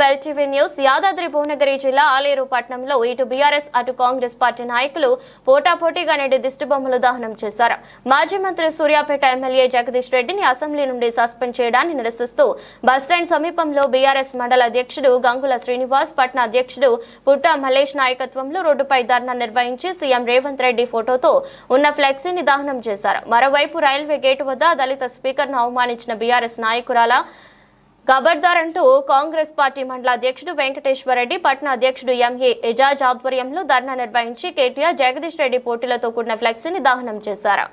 నమస్తే TV news Yadadri Bhuvanagiri జిల్లా ఆలేరు పట్టణంలో ఇటు బీఆర్ఎస్ అటు కాంగ్రెస్ పార్టీ నాయకులు పోటాపోటీగా నేడు దిష్టిబొమ్మలు దహనం చేశారు. మాజీ మంత్రి సూర్యాపేట ఎమ్మెల్యే జగదీష్ రెడ్డిని అసెంబ్లీ నుండి సస్పెండ్ చేయడాన్ని నిరసిస్తూ బస్టాండ్ సమీపంలో బీఆర్ఎస్ మండల అధ్యక్షుడు గంగుల శ్రీనివాస్ పట్న అధ్యక్షుడు పుట్ట మహేష్ నాయకత్వంలో రోడ్డుపై ధర్నా నిర్వహించి సీఎం రేవంత్ రెడ్డి ఫోటోతో ఉన్న ఫ్లెక్సీని దహనం చేశారు. మరోవైపు రైల్వే గేటు వద్ద దళిత స్పీకర్ను అవమానించిన బీఆర్ఎస్ నాయకురాల ఖబర్దార్ అంటూ కాంగ్రెస్ పార్టీ మండల అధ్యక్షుడు వెంకటేశ్వరరెడ్డి పట్న అధ్యక్షుడు ఎంఏ ఎజాజ్ ఆధ్వర్యంలో ధర్నా నిర్వహించి కేటీఆర్ జగదీష్ రెడ్డి పోటీలతో కూడిన ఫ్లెక్సీని దహనం చేశారు.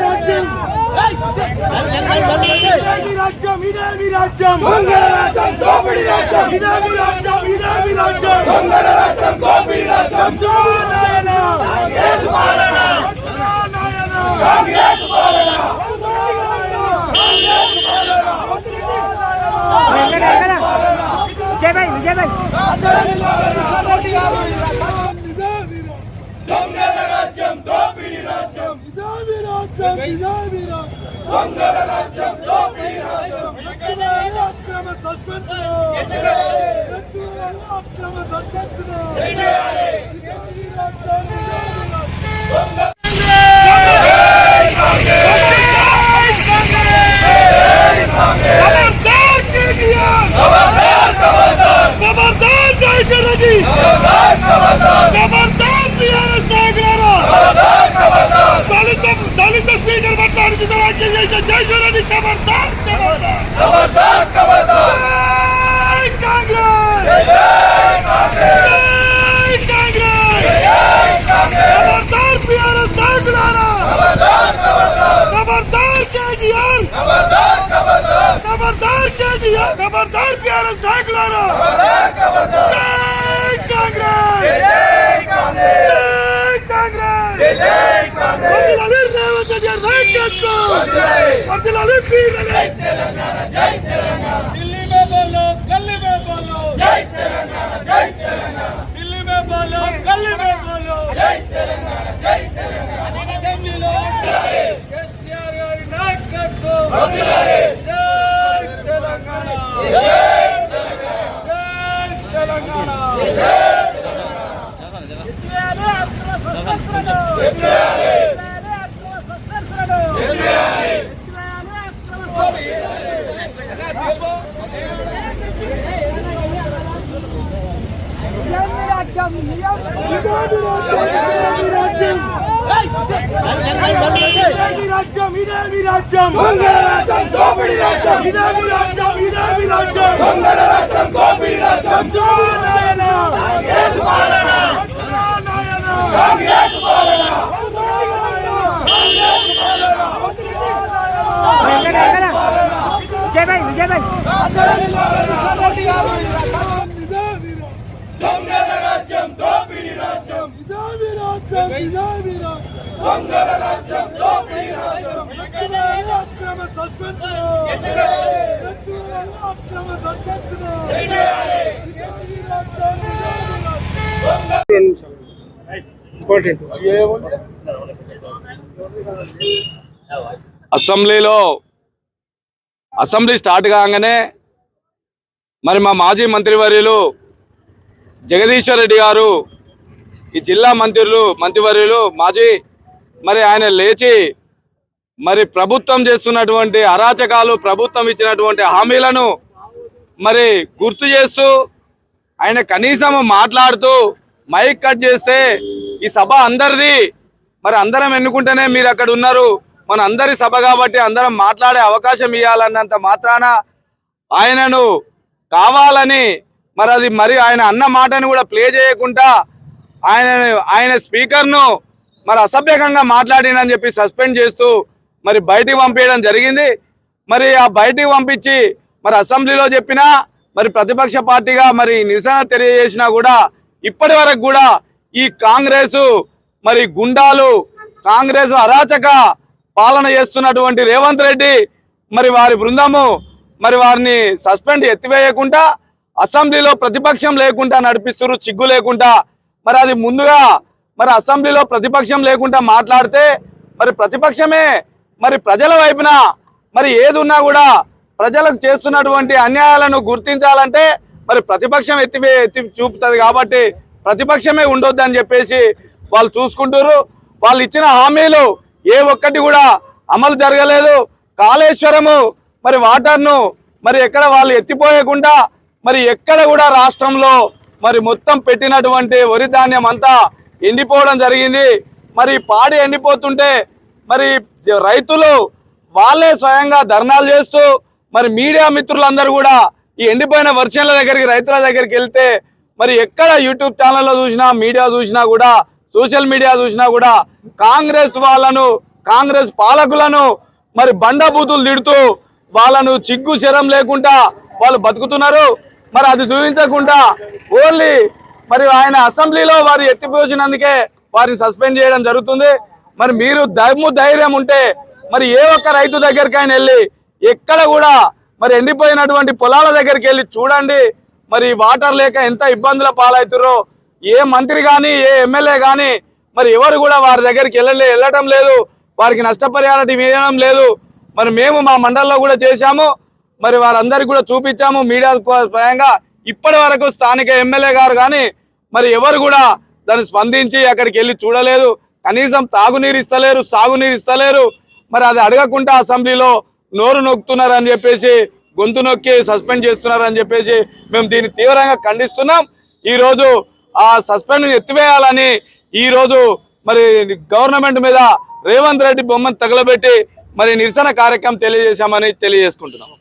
రాజ్యం. ఇదేమి రాజ్యం ఇదేమి రాజ్యం ఇదేమి రాజ్యం మంగళ రాజ్యం దోపిడి రాజ్యం ఇదేమి రాజ్యం ఇదేమి రాజ్యం మంగళ రాజ్యం దోపిడి రాజ్యం జోనాయన కాంగ్రెస్ పాలన జోనాయన కాంగ్రెస్ పాలన విజయ్ భాయ్ విజయ్ భాయ్ దొంగల రాజ్యం దోపిడి రాజ్యం ఇదేమి రాజ్యం ఇదేమి దొంగల రాజ్యం దోపిడి రాజ్యం ఎత్తువేయాలి అక్రమ సస్పెన్షన్ ఎత్తువేయాలి అక్రమ సస్పెన్షన్ వర్ధిల్లాలి వర్ధిల్లాలి పీగలే తెలంగాణ జై తెలంగాణ ఇదేమి రాజ్యం ఇదేమి రాజ్యం ఇదేమి రాజ్యం ఇదేమి రాజ్యం మంగళ రాజ్యం దోపిడి రాజ్యం ఇదేమి రాజ్యం ఇదేమి రాజ్యం మంగళ రాజ్యం దోపిడి రాజ్యం జోనాయన కాంగ్రెస్ పాలన జోనాయన కాంగ్రెస్ పాలన కాంగ్రెస్ విజయ్ భాయ్ విజయ్ భాయ్ దొంగల రాజ్యం దోపిడి రాజ్యం ఇదేమి రాజ్యం ఇదేమి దొంగల రాజ్యం దోపిడి రాజ్యం ఎత్తువేయాలి అక్రమ సస్పెన్షన్ ఎత్తువేయాలి అక్రమ సస్పెన్షన్ అసెంబ్లీలో అసెంబ్లీ స్టార్ట్ కాగానే మరి మా మాజీ మంత్రివర్యులు జగదీశ్వర్ రెడ్డి గారు ఈ జిల్లా మంత్రులు మంత్రివర్యులు మాజీ మరి ఆయన లేచి మరి ప్రభుత్వం చేస్తున్నటువంటి అరాచకాలు ప్రభుత్వం ఇచ్చినటువంటి హామీలను మరి గుర్తు చేస్తూ ఆయన కనీసం మాట్లాడుతూ మైక్ కట్ చేస్తే ఈ సభ అందరిది. మరి అందరం ఎన్నుకుంటేనే మీరు అక్కడ ఉన్నారు. మన అందరి సభ కాబట్టి అందరం మాట్లాడే అవకాశం ఇవ్వాలన్నంత మాత్రాన ఆయనను కావాలని మరి అది మరి ఆయన అన్న మాటను కూడా ప్లే చేయకుండా ఆయన ఆయన స్పీకర్ను మరి అసభ్యకంగా మాట్లాడినని చెప్పి సస్పెండ్ చేస్తూ మరి బయటికి పంపించడం జరిగింది. మరి ఆ బయటికి పంపించి మరి అసెంబ్లీలో చెప్పినా మరి ప్రతిపక్ష పార్టీగా మరి నిరసన తెలియజేసినా కూడా ఇప్పటి వరకు కూడా ఈ కాంగ్రెస్ మరి గుండాలు కాంగ్రెస్ అరాచక పాలన చేస్తున్నటువంటి రేవంత్ రెడ్డి మరి వారి బృందము మరి వారిని సస్పెండ్ ఎత్తివేయకుండా అసెంబ్లీలో ప్రతిపక్షం లేకుండా నడిపిస్తున్నారు చిగ్గు లేకుండా మరి అది ముందుగా మరి అసెంబ్లీలో ప్రతిపక్షం లేకుండా మాట్లాడితే మరి ప్రతిపక్షమే మరి ప్రజల వైపున మరి ఏదున్నా కూడా ప్రజలకు చేస్తున్నటువంటి అన్యాయాలను గుర్తించాలంటే మరి ప్రతిపక్షం ఎత్తివే ఎత్తి చూపుతుంది కాబట్టి ప్రతిపక్షమే ఉండొద్దు అని చెప్పేసి వాళ్ళు చూసుకుంటారు వాళ్ళు ఇచ్చిన హామీలు ఏ ఒక్కటి కూడా అమలు జరగలేదు. కాళేశ్వరము మరి వాటర్ను మరి ఎక్కడ వాళ్ళు ఎత్తిపోయకుండా మరి ఎక్కడ కూడా రాష్ట్రంలో మరి మొత్తం పెట్టినటువంటి వరి ధాన్యం అంతా ఎండిపోవడం జరిగింది. మరి పాడి ఎండిపోతుంటే మరి రైతులు వాళ్ళే స్వయంగా ధర్నాలు చేస్తూ మరి మీడియా మిత్రులందరూ కూడా ఈ ఎండిపోయిన వర్షన్ల దగ్గరికి రైతుల దగ్గరికి వెళ్తే మరి ఎక్కడ యూట్యూబ్ ఛానల్లో చూసినా మీడియా చూసినా కూడా సోషల్ మీడియా చూసినా కూడా కాంగ్రెస్ వాళ్ళను కాంగ్రెస్ పాలకులను మరి బండబూతులు తిడుతూ వాళ్ళను చిగ్గు శరం లేకుండా వాళ్ళు బతుకుతున్నారు. మరి అది చూపించకుండా ఓన్లీ మరి ఆయన అసెంబ్లీలో వారు ఎత్తిపోసినందుకే వారిని సస్పెండ్ చేయడం జరుగుతుంది. మరి మీరు దమ్ము ధైర్యం ఉంటే మరి ఏ ఒక్క రైతు దగ్గరికైనా వెళ్ళి ఎక్కడ కూడా మరి ఎండిపోయినటువంటి పొలాల దగ్గరికి వెళ్ళి చూడండి. మరి వాటర్ లేక ఎంత ఇబ్బందుల పాలవుతుర్రో ఏ మంత్రి కానీ ఏ ఎమ్మెల్యే కానీ మరి ఎవరు కూడా వారి దగ్గరికి వెళ్ళలే వెళ్ళటం లేదు. వారికి నష్టపరిహారం వేయడం లేదు. మరి మేము మా మండలంలో కూడా చేశాము. మరి వాళ్ళందరికీ కూడా చూపించాము మీడియా స్వయంగా. ఇప్పటి వరకు స్థానిక ఎమ్మెల్యే గారు కానీ మరి ఎవరు కూడా దాన్ని స్పందించి అక్కడికి వెళ్ళి చూడలేదు. కనీసం తాగునీరు ఇస్తలేరు సాగునీరు ఇస్తలేరు. మరి అది అడగకుండా అసెంబ్లీలో నోరు నొక్కుతున్నారని చెప్పేసి గొంతు నొక్కి సస్పెండ్ చేస్తున్నారని చెప్పేసి మేము దీన్ని తీవ్రంగా ఖండిస్తున్నాం. ఈరోజు ఆ సస్పెండ్ ఎత్తివేయాలని ఈరోజు మరి గవర్నమెంట్ మీద రేవంత్ రెడ్డి బొమ్మను తగలబెట్టి మరి నిరసన కార్యక్రమం తెలియజేశామని తెలియజేసుకుంటున్నాము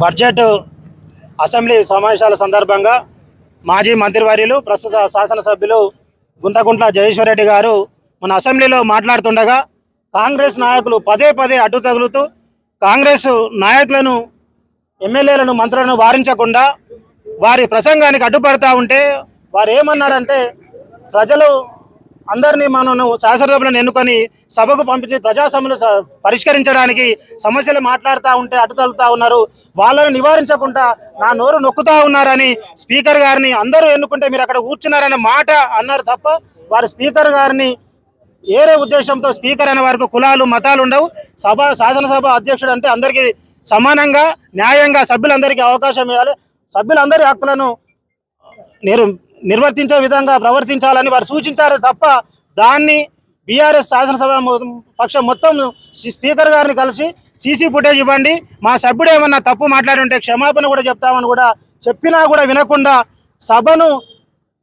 బడ్జెట్ అసెంబ్లీ సమావేశాల సందర్భంగా మాజీ మంత్రివర్యులు ప్రస్తుత శాసనసభ్యులు గుంతకుంట్ల జయేశ్వరరెడ్డి గారు మన అసెంబ్లీలో మాట్లాడుతుండగా కాంగ్రెస్ నాయకులు పదే పదే అడ్డు తగులుతూ కాంగ్రెస్ నాయకులను ఎమ్మెల్యేలను మంత్రులను వారించకుండా వారి ప్రసంగానికి అడ్డుపడతా ఉంటే వారు ఏమన్నారంటే ప్రజలు అందరినీ మనం శాసనసభలను ఎన్నుకొని సభకు పంపించి ప్రజా పరిష్కరించడానికి సమస్యలు మాట్లాడుతూ ఉంటే అడ్డు ఉన్నారు. వాళ్ళను నివారించకుండా నా నోరు నొక్కుతా ఉన్నారని స్పీకర్ గారిని అందరూ ఎన్నుకుంటే మీరు అక్కడ కూర్చున్నారనే మాట అన్నారు తప్ప వారు స్పీకర్ గారిని ఏరే ఉద్దేశంతో స్పీకర్ అనే వారికి కులాలు మతాలు ఉండవు. సభ శాసనసభ అధ్యక్షుడు అంటే అందరికీ సమానంగా న్యాయంగా సభ్యులందరికీ అవకాశం ఇవ్వాలి. సభ్యులందరి హక్కులను నేను నిర్వర్తించే విధంగా ప్రవర్తించాలని వారు సూచించారు తప్ప దాన్ని బీఆర్ఎస్ శాసనసభ పక్షం మొత్తం స్పీకర్ గారిని కలిసి సీసీ ఫుటేజ్ ఇవ్వండి. మా సభ్యుడు ఏమన్నా తప్పు మాట్లాడి ఉంటే క్షమాపణ కూడా చెప్తామని కూడా చెప్పినా కూడా వినకుండా సభను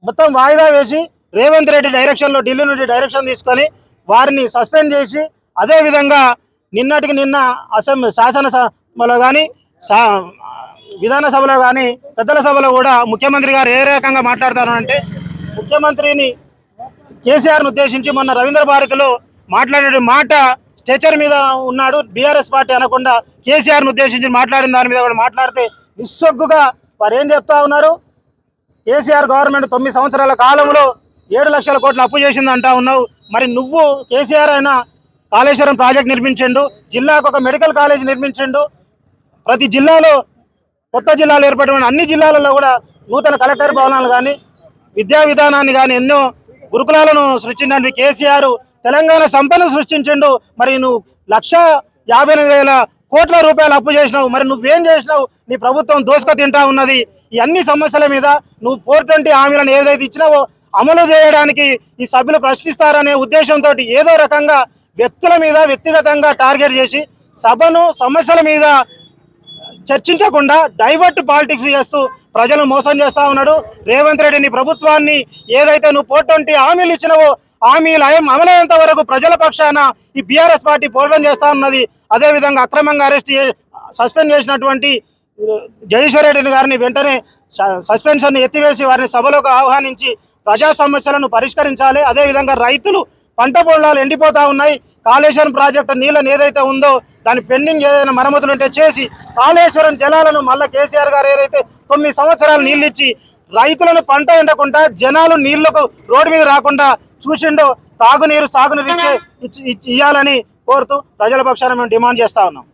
మొత్తం వాయిదా వేసి రేవంత్ రెడ్డి డైరెక్షన్లో ఢిల్లీ నుండి డైరెక్షన్ తీసుకొని వారిని సస్పెండ్ చేసి అదే విధంగా నిన్నటికి నిన్న అసెంబ్లీ శాసనసభలో కానీ సా విధానసభలో కానీ పెద్దల సభలో కూడా ముఖ్యమంత్రి గారు ఏ రకంగా మాట్లాడతారు అంటే ముఖ్యమంత్రిని కేసీఆర్ను ఉద్దేశించి మొన్న రవీంద్ర భారతిలో మాట్లాడే మాట స్టేచర్ మీద ఉన్నాడు బీఆర్ఎస్ పార్టీ అనకుండా కేసీఆర్ను ఉద్దేశించి మాట్లాడిన దాని మీద కూడా మాట్లాడితే నిస్సొగ్గుగా వారు ఏం చెప్తా ఉన్నారు? కేసీఆర్ గవర్నమెంట్ తొమ్మిది సంవత్సరాల కాలంలో ఏడు లక్షల కోట్లు అప్పు చేసింది అంటా ఉన్నావు. మరి నువ్వు కేసీఆర్ అయినా కాళేశ్వరం ప్రాజెక్ట్ నిర్మించిండు జిల్లాకు ఒక మెడికల్ కాలేజ్ నిర్మించిండు ప్రతి జిల్లాలో కొత్త జిల్లాలు ఏర్పడిన అన్ని జిల్లాలలో కూడా నూతన కలెక్టర్ భవనాలు కానీ విద్యా విధానాన్ని కానీ ఎన్నో గురుకులాలను సృష్టించడానికి కేసీఆర్ తెలంగాణ సంపద సృష్టించిండు. మరి నువ్వు లక్ష యాభై ఎనిమిది వేల కోట్ల రూపాయలు అప్పు చేసినావు. మరి నువ్వేం చేసినావు? నీ ప్రభుత్వం దోసుక తింటా ఉన్నది. ఈ అన్ని సమస్యల మీద నువ్వు ఫోర్ ట్వంటీ హామీలను ఏదైతే ఇచ్చినావో అమలు చేయడానికి ఈ సభ్యులు ప్రశ్నిస్తారనే ఉద్దేశంతో ఏదో రకంగా వ్యక్తుల మీద వ్యక్తిగతంగా టార్గెట్ చేసి సభను సమస్యల మీద చర్చించకుండా డైవర్ట్ పాలిటిక్స్ చేస్తూ ప్రజలను మోసం చేస్తా ఉన్నాడు. రేవంత్ రెడ్డి నీ ప్రభుత్వాన్ని ఏదైతే నువ్వు పోటీ హామీలు ఇచ్చినవో హామీలు అయం అమలయ్యేంత వరకు ప్రజల పక్షాన ఈ బీఆర్ఎస్ పార్టీ పోరాటం చేస్తా ఉన్నది. అదే విధంగా అక్రమంగా అరెస్ట్ సస్పెండ్ చేసినటువంటి జగదీశ్వర్ రెడ్డి గారిని వెంటనే సస్పెన్షన్ ఎత్తివేసి వారిని సభలోకి ఆహ్వానించి ప్రజా సమస్యలను పరిష్కరించాలి. అదేవిధంగా రైతులు పంట పొలాలు ఎండిపోతా ఉన్నాయి. కాళేశ్వరం ప్రాజెక్టు నీళ్ళని ఏదైతే ఉందో దాని పెండింగ్ ఏదైనా మరమ్మతులు ఉంటే చేసి కాళేశ్వరం జలాలను మళ్ళీ కేసీఆర్ గారు ఏదైతే తొమ్మిది సంవత్సరాలు నీళ్ళు ఇచ్చి రైతులను పంట ఎండకుండా జనాలు నీళ్ళకు రోడ్డు మీద రాకుండా చూసిండో తాగునీరు సాగునీరు ఇచ్చే ఇచ్చి ఇచ్చి- కోరుతూ ప్రజల పక్షాన మేము డిమాండ్ చేస్తా ఉన్నాం.